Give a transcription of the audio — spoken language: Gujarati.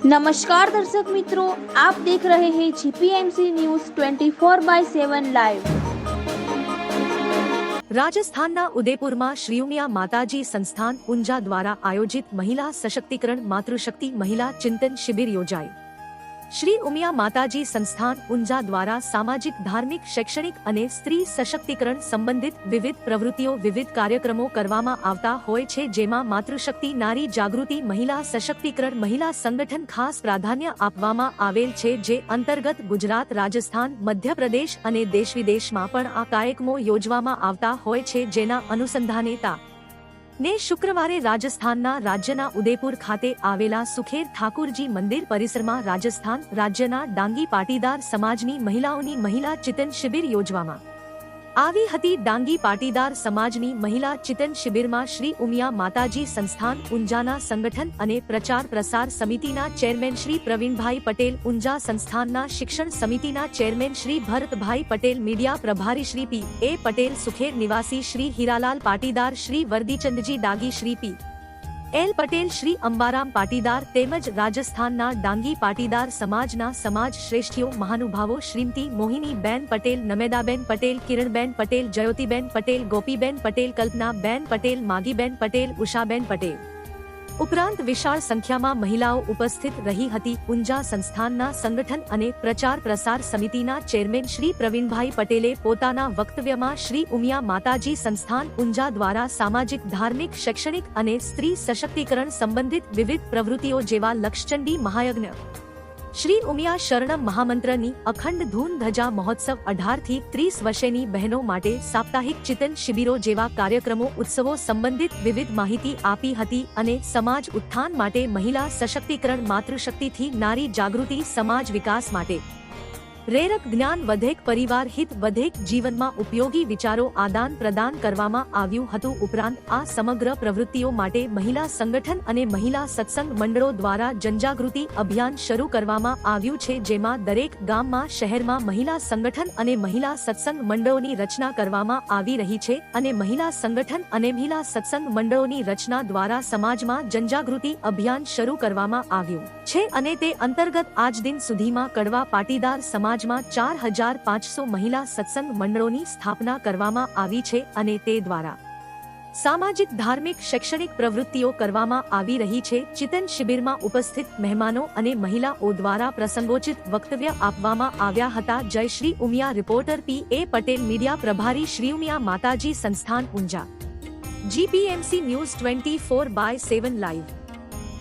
નમસ્કાર દર્શક મિત્રો આપ દેખ રહે હૈ જીપીએમસી ન્યૂઝ 24 બાય 7 લાઈવ રાજસ્થાનના ઉદયપુરમાં શ્રીયુમિયા માતાજી સંસ્થાન ઉંજા દ્વારા આયોજિત મહિલા સશક્તિકરણ માતૃશક્તિ મહિલા ચિંતન શિબિર યોજાઈ શ્રી ઉમિયા માતાજી સંસ્થાન ઊંઝા દ્વારા સામાજિક, ધાર્મિક, શૈક્ષણિક અને સ્ત્રી સશક્તિકરણ સંબંધિત વિવિધ પ્રવૃત્તિઓ, વિવિધ કાર્યક્રમો કરવામાં આવતા હોય છે, જેમાં માતૃશક્તિ, નારી જાગૃતિ, મહિલા સશક્તિકરણ, મહિલા સંગઠન ખાસ પ્રાધાન્ય આપવામાં આવેલ છે, જે અંતર્ગત ગુજરાત, રાજસ્થાન, મધ્યપ્રદેશ અને દેશ વિદેશમાં પણ આ કાર્યક્રમો યોજવામાં આવતા હોય છે, જેના અનુસંધાનેતા ને શુક્રવારે રાજસ્થાનના રાજ્યના ઉદયપુર ખાતે આવેલા સુખેર ઠાકુરજી મંદિર પરિસરમાં રાજસ્થાન રાજ્યના ડાંગી પાટીદાર સમાજની મહિલાઓની મહિલા ચિતન શિબિર યોજવામાં આવી હતી ડાંગી પાટીદાર સમાજની મહિલા ચિતન શિબિરમાં શ્રી ઉમિયા માતાજી સંસ્થાન ઊંઝાના સંગઠન અને પ્રચાર પ્રસાર સમિતિના ચેરમેન શ્રી પ્રવીણભાઈ પટેલ ઊંઝા સંસ્થાનના શિક્ષણ સમિતિના ચેરમેન શ્રી ભરતભાઈ પટેલ, મીડિયા પ્રભારી શ્રી પી. એ. પટેલ, સુખેર નિવાસી શ્રી હીરાલાલ પાટીદાર શ્રી વર્દીચંદજી ડાગી શ્રી પી. એલ પટેલ શ્રી અંબારામ પાટીદાર તેમજ રાજસ્થાનના ડાંગી પાટીદાર સમાજના સમાજ શ્રેષ્ઠીઓ મહાનુભાવો શ્રીમતી મોહિની બેન પટેલ, નમેદાબેન પટેલ, કિરણબેન પટેલ, જયોતિબેન પટેલ, ગોપીબેન પટેલ, કલ્પનાબેન પટેલ, માગીબેન પટેલ, ઉષાબેન પટેલ. ઉપરાંત વિશાળ સંખ્યામાં મહિલાઓ ઉપસ્થિત રહી હતી. ઊંઝા સંસ્થાનના સંગઠન અને પ્રચાર પ્રસાર સમિતિના ચેરમેન શ્રી પ્રવીણભાઈ પટેલે પોતાના વક્તવ્યમાં શ્રી ઉમિયા માતાજી સંસ્થાન ઊંઝા દ્વારા સામાજિક, ધાર્મિક, શૈક્ષણિક અને સ્ત્રી સશક્તિકરણ સંબંધિત વિવિધ પ્રવૃત્તિઓ જેવા લક્ષચંડી મહાયજ્ઞ શ્રી ઉમિયા શરણમ મહામંત્રની અખંડ ધૂન ધજા મહોત્સવ અઢારથી ત્રીસ વર્ષેની બહેનો માટે સાપ્તાહિક ચિતન શિબિરો જેવા કાર્યક્રમો, ઉત્સવો સંબંધિત વિવિધ માહિતી આપી હતી અને સમાજ ઉત્થાન માટે મહિલા સશક્તિકરણ માતૃશક્તિથી નારી જાગૃતિ, સમાજ વિકાસ માટે પ્રેરક જ્ઞાન વધેક પરિવાર હિત વધેક જીવનમાં ઉપયોગી વિચારો આદાન પ્રદાન કરવામાં આવ્યું હતું ઉપરાંત આ સમગ્ર પ્રવૃત્તિઓ માટે મહિલા સંગઠન અને મહિલા સત્સંગ મંડળો દ્વારા જનજાગૃતિ અભિયાન શરૂ કરવામાં આવ્યું છે, જેમાં દરેક ગામમાં, શહેરમાં મહિલા સંગઠન અને મહિલા સત્સંગ મંડળોની રચના કરવામાં આવી રહી છે અને મહિલા સંગઠન અને મહિલા સત્સંગ મંડળોની રચના દ્વારા સમાજમાં જનજાગૃતિ અભિયાન શરૂ કરવામાં આવ્યું છે અને તે અંતર્ગત આજ દિન સુધીમાં કડવા પાટીદાર સમાજમાં ચાર હજાર પાંચસો મહિલા સત્સંગ મંડળોની સ્થાપના કરવામાં આવી છે અને તે દ્વારા સામાજિક, ધાર્મિક, શૈક્ષણિક પ્રવૃત્તિઓ કરવામાં આવી રહી છે. ચિતન શિબિરમાં ઉપસ્થિત મહેમાનો અને મહિલાઓ દ્વારા પ્રસંગોચિત વક્તવ્ય આપવામાં આવ્યા હતા. Jai Shri Umiya, reporter P. A. Patel, media પ્રભારી શ્રી ઉમિયા માતાજી, સંસ્થાન Unjha. GPMC news twenty four by seven live.